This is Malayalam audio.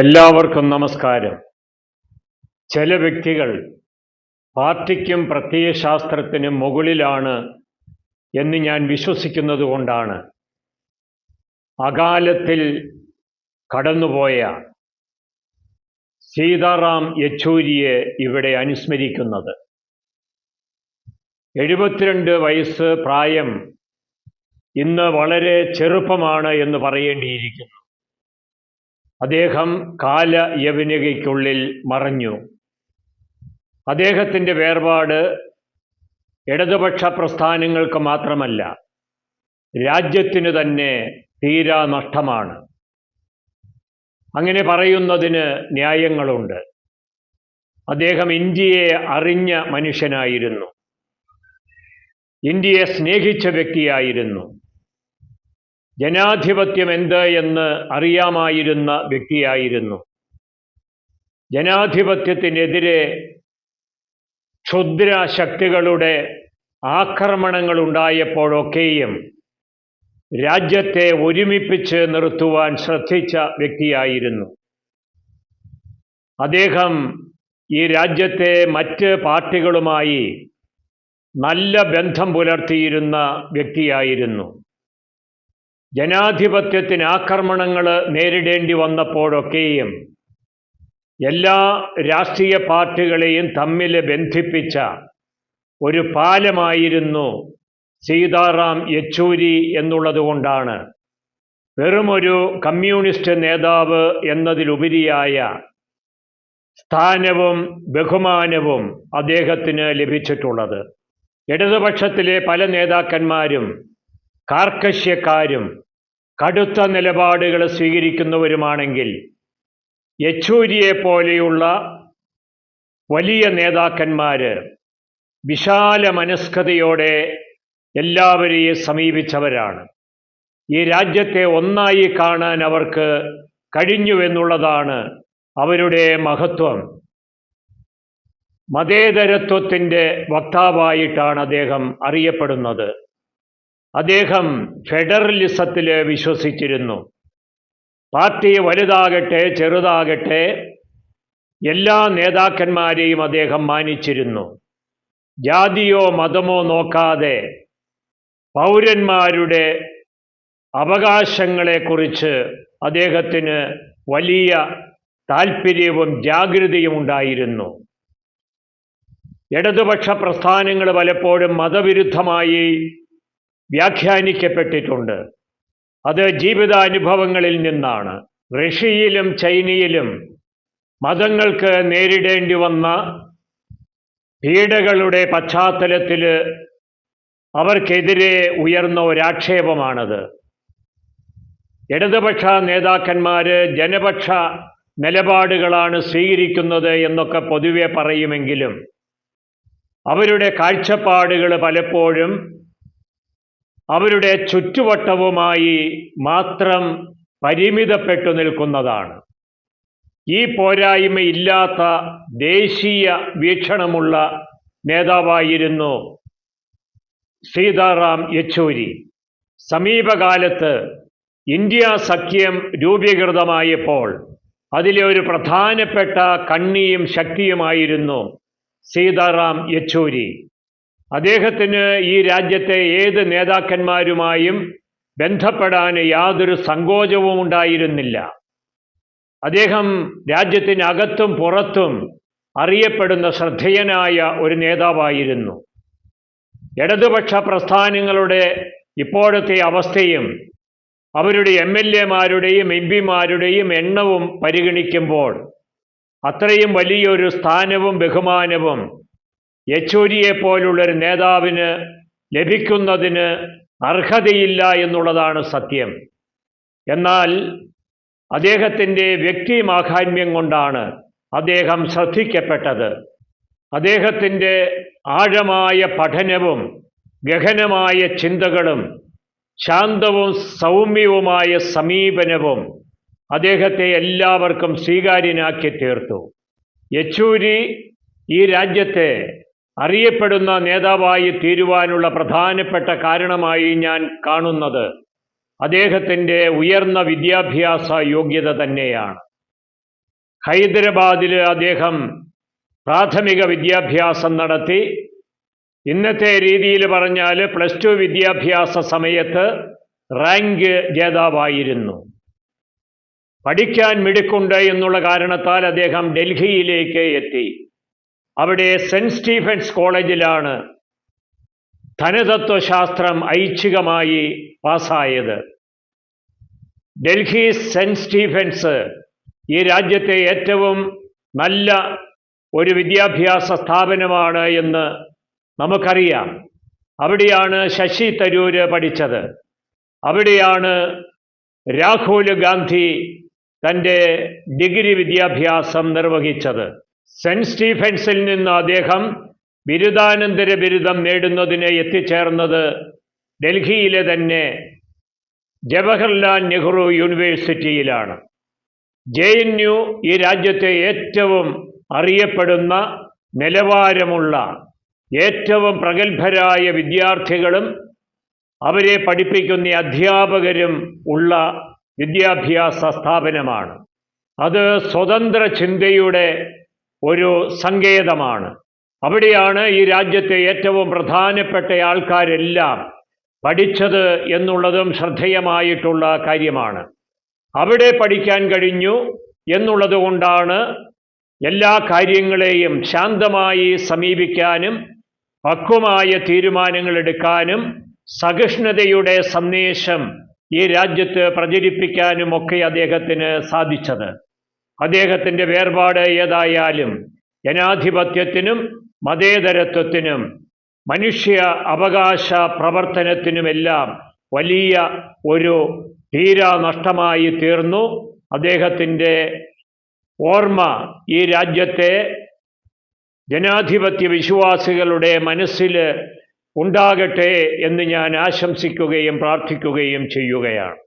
എല്ലാവർക്കും നമസ്കാരം. ചില വ്യക്തികൾ പാർട്ടിക്കും പ്രത്യയശാസ്ത്രത്തിനും മുകളിലാണ് എന്ന് ഞാൻ വിശ്വസിക്കുന്നത് കൊണ്ടാണ്. അകാലത്തിൽ കടന്നുപോയ സീതാറാം യെച്ചൂരിയെ ഇവിടെ അനുസ്മരിക്കുന്നത്. എഴുപത്തിരണ്ട് വയസ്സ് പ്രായം ഇന്ന് വളരെ ചെറുപ്പമാണ് എന്ന് പറയേണ്ടിയിരിക്കുന്നു. അദ്ദേഹം കാല യവനികയ്ക്കുള്ളിൽ മറഞ്ഞു. അദ്ദേഹത്തിന്റെ വേർപാട് ഇടതുപക്ഷ പ്രസ്ഥാനങ്ങൾക്ക് മാത്രമല്ല രാജ്യത്തിന് തന്നെ തീരാ നഷ്ടമാണ്. അങ്ങനെ പറയുന്നതിന് ന്യായങ്ങളുണ്ട്. അദ്ദേഹം ഇന്ത്യയെ അറിഞ്ഞ മനുഷ്യനായിരുന്നു. ഇന്ത്യയെ സ്നേഹിച്ച വ്യക്തിയായിരുന്നു. ജനാധിപത്യം എന്ത് എന്ന് അറിയാമായിരുന്ന വ്യക്തിയായിരുന്നു. ജനാധിപത്യത്തിനെതിരെ ക്ഷുദ്ര ശക്തികളുടെ ആക്രമണങ്ങൾ ഉണ്ടായപ്പോഴൊക്കെയും രാജ്യത്തെ ഒരുമിപ്പിച്ച് നിർത്തുവാൻ ശ്രദ്ധിച്ച വ്യക്തിയായിരുന്നു. അദ്ദേഹം ഈ രാജ്യത്തെ മറ്റ് പാർട്ടികളുമായി നല്ല ബന്ധം പുലർത്തിയിരുന്ന വ്യക്തിയായിരുന്നു. ജനാധിപത്യത്തിന് ആക്രമണങ്ങൾ നേരിടേണ്ടി വന്നപ്പോഴൊക്കെയും എല്ലാ രാഷ്ട്രീയ പാർട്ടികളെയും തമ്മിൽ ബന്ധിപ്പിച്ച ഒരു പാലമായിരുന്നു സീതാറാം യെച്ചൂരി എന്നുള്ളതുകൊണ്ടാണ് വെറുമൊരു കമ്മ്യൂണിസ്റ്റ് നേതാവ് എന്നതിലുപരിയായ സ്ഥാനവും ബഹുമാനവും അദ്ദേഹത്തിന് ലഭിച്ചിട്ടുള്ളത്. ഇടതുപക്ഷത്തിലെ പല നേതാക്കന്മാരും കാർക്കശ്യക്കാരും കടുത്ത നിലപാടുകൾ സ്വീകരിക്കുന്നവരുമാണെങ്കിൽ യെച്ചൂരിയെ പോലെയുള്ള വലിയ നേതാക്കന്മാർ വിശാല മനസ്കതയോടെ എല്ലാവരെയും സമീപിച്ചവരാണ്. ഈ രാജ്യത്തെ ഒന്നായി കാണാൻ അവർക്ക് കഴിഞ്ഞുവെന്നുള്ളതാണ് അവരുടെ മഹത്വം. മതേതരത്വത്തിന്റെ വക്താവായിട്ടാണ് അദ്ദേഹം അറിയപ്പെടുന്നത്. അദ്ദേഹം ഫെഡറലിസത്തിൽ വിശ്വസിച്ചിരുന്നു. പാർട്ടി വലുതാകട്ടെ ചെറുതാകട്ടെ എല്ലാ നേതാക്കന്മാരെയും അദ്ദേഹം മാനിച്ചിരുന്നു. ജാതിയോ മതമോ നോക്കാതെ പൗരന്മാരുടെ അവകാശങ്ങളെക്കുറിച്ച് അദ്ദേഹത്തിന് വലിയ താല്പര്യവും ജാഗ്രതയും ഉണ്ടായിരുന്നു. ഇടതുപക്ഷ പ്രസ്ഥാനങ്ങൾ പലപ്പോഴും മതവിരുദ്ധമായി വ്യാഖ്യാനിക്കപ്പെട്ടിട്ടുണ്ട്. അത് ജീവിതാനുഭവങ്ങളിൽ നിന്നാണ്. റഷ്യയിലും ചൈനയിലും മതങ്ങൾക്ക് നേരിടേണ്ടി വന്ന പീഡകളുടെ പശ്ചാത്തലത്തിൽ അവർക്കെതിരെ ഉയർന്ന ഒരാക്ഷേപമാണത്. ഇടതുപക്ഷ നേതാക്കന്മാർ ജനപക്ഷ നിലപാടുകളാണ് സ്വീകരിക്കുന്നത് എന്നൊക്കെ പൊതുവെ പറയുമെങ്കിലും അവരുടെ കാഴ്ചപ്പാടുകൾ പലപ്പോഴും അവരുടെ ചുറ്റുവട്ടവുമായി മാത്രം പരിമിതപ്പെട്ടു നിൽക്കുന്നതാണ്. ഈ പോരായ്മയില്ലാത്ത ദേശീയ വീക്ഷണമുള്ള നേതാവായിരുന്നു സീതാറാം യെച്ചൂരി. സമീപകാലത്ത് ഇന്ത്യ സഖ്യം രൂപീകൃതമായപ്പോൾ അതിലെ ഒരു പ്രധാനപ്പെട്ട കണ്ണിയും ശക്തിയുമായിരുന്നു സീതാറാം യെച്ചൂരി. അദ്ദേഹത്തിന് ഈ രാജ്യത്തെ ഏത് നേതാക്കന്മാരുമായും ബന്ധപ്പെടാൻ യാതൊരു സങ്കോചവും ഉണ്ടായിരുന്നില്ല. അദ്ദേഹം രാജ്യത്തിനകത്തും പുറത്തും അറിയപ്പെടുന്ന ശ്രദ്ധേയനായ ഒരു നേതാവായിരുന്നു. ഇടതുപക്ഷ പ്രസ്ഥാനങ്ങളുടെ ഇപ്പോഴത്തെ അവസ്ഥയും അവരുടെ എം എൽ എമാരുടെയും എം പിമാരുടെയും എണ്ണവും പരിഗണിക്കുമ്പോൾ അത്രയും വലിയൊരു സ്ഥാനവും ബഹുമാനവും യെച്ചൂരിയെ പോലുള്ളൊരു നേതാവിന് ലഭിക്കുന്നതിന് അർഹതയില്ല എന്നുള്ളതാണ് സത്യം. എന്നാൽ അദ്ദേഹത്തിന്റെ വ്യക്തി മാഹാത്മ്യം കൊണ്ടാണ് അദ്ദേഹം ശ്രദ്ധിക്കപ്പെട്ടത്. അദ്ദേഹത്തിന്റെ ആഴമായ പഠനവും ഗഹനമായ ചിന്തകളും ശാന്തവും സൗമ്യവുമായ സമീപനവും അദ്ദേഹത്തെ എല്ലാവർക്കും സ്വീകാര്യനാക്കി തീർത്തു. യെച്ചൂരി ഈ രാജ്യത്തെ അറിയപ്പെടുന്ന നേതാവായി തീരുവാനുള്ള പ്രധാനപ്പെട്ട കാരണമായി ഞാൻ കാണുന്നത് അദ്ദേഹത്തിന്റെ ഉയർന്ന വിദ്യാഭ്യാസ യോഗ്യത തന്നെയാണ്. ഹൈദരാബാദിൽ അദ്ദേഹം പ്രാഥമിക വിദ്യാഭ്യാസം നടത്തി. ഇന്നത്തെ രീതിയിൽ പറഞ്ഞാൽ പ്ലസ് ടു വിദ്യാഭ്യാസ സമയത്ത് റാങ്ക് ജേതാവായിരുന്നു. പഠിക്കാൻ മിടുക്കുണ്ട് എന്നുള്ള കാരണത്താൽ അദ്ദേഹം ഡൽഹിയിലേക്ക് എത്തി. അവിടെ സെന്റ് സ്റ്റീഫൻസ് കോളേജിലാണ് ധനതത്വശാസ്ത്രം ഐച്ഛികമായി പാസ്സായത്. ഡൽഹി സെന്റ് സ്റ്റീഫൻസ് ഈ രാജ്യത്തെ ഏറ്റവും നല്ല ഒരു വിദ്യാഭ്യാസ സ്ഥാപനമാണ് എന്ന് നമുക്കറിയാം. അവിടെയാണ് ശശി തരൂര് പഠിച്ചത്. അവിടെയാണ് രാഹുൽ ഗാന്ധി തന്റെ ഡിഗ്രി വിദ്യാഭ്യാസം നിർവഹിച്ചത്. സെന്റ് സ്റ്റീഫൻസിൽ നിന്ന് അദ്ദേഹം ബിരുദാനന്തര ബിരുദം നേടുന്നതിന് എത്തിച്ചേർന്നത് ഡൽഹിയിലെ തന്നെ ജവഹർലാൽ നെഹ്റു യൂണിവേഴ്സിറ്റിയിലാണ്. ജെ എൻ യു ഈ രാജ്യത്തെ ഏറ്റവും അറിയപ്പെടുന്ന നിലവാരമുള്ള ഏറ്റവും പ്രഗത്ഭരായ വിദ്യാർത്ഥികളും അവരെ പഠിപ്പിക്കുന്ന അധ്യാപകരും ഉള്ള വിദ്യാഭ്യാസ സ്ഥാപനമാണ്. അത് സ്വതന്ത്ര ചിന്തയുടെ ഒരു സങ്കേതമാണ്. അവിടെയാണ് ഈ രാജ്യത്തെ ഏറ്റവും പ്രധാനപ്പെട്ട ആൾക്കാരെല്ലാം പഠിച്ചത് എന്നുള്ളതും ശ്രദ്ധേയമായിട്ടുള്ള കാര്യമാണ്. അവിടെ പഠിക്കാൻ കഴിഞ്ഞു എന്നുള്ളത് കൊണ്ടാണ് എല്ലാ കാര്യങ്ങളെയും ശാന്തമായി സമീപിക്കാനും പക്വമായ തീരുമാനങ്ങൾ എടുക്കാനും സഹിഷ്ണുതയുടെ സന്ദേശം ഈ രാജ്യത്ത് പ്രചരിപ്പിക്കാനും ഒക്കെ അദ്ദേഹത്തിന് സാധിച്ചത്. അദ്ദേഹത്തിന്റെ വേർപാട് ഏതായാലും ജനാധിപത്യത്തിനും മതേതരത്വത്തിനും മനുഷ്യ അവകാശ പ്രവർത്തനത്തിനുമെല്ലാം വലിയ ഒരു തീരാ നഷ്ടമായി തീർന്നു. അദ്ദേഹത്തിന്റെ ഓർമ്മ ഈ രാജ്യത്തെ ജനാധിപത്യ വിശ്വാസികളുടെ മനസ്സിൽ ഉണ്ടാകട്ടെ എന്ന് ഞാൻ ആശംസിക്കുകയും പ്രാർത്ഥിക്കുകയും ചെയ്യുകയാണ്.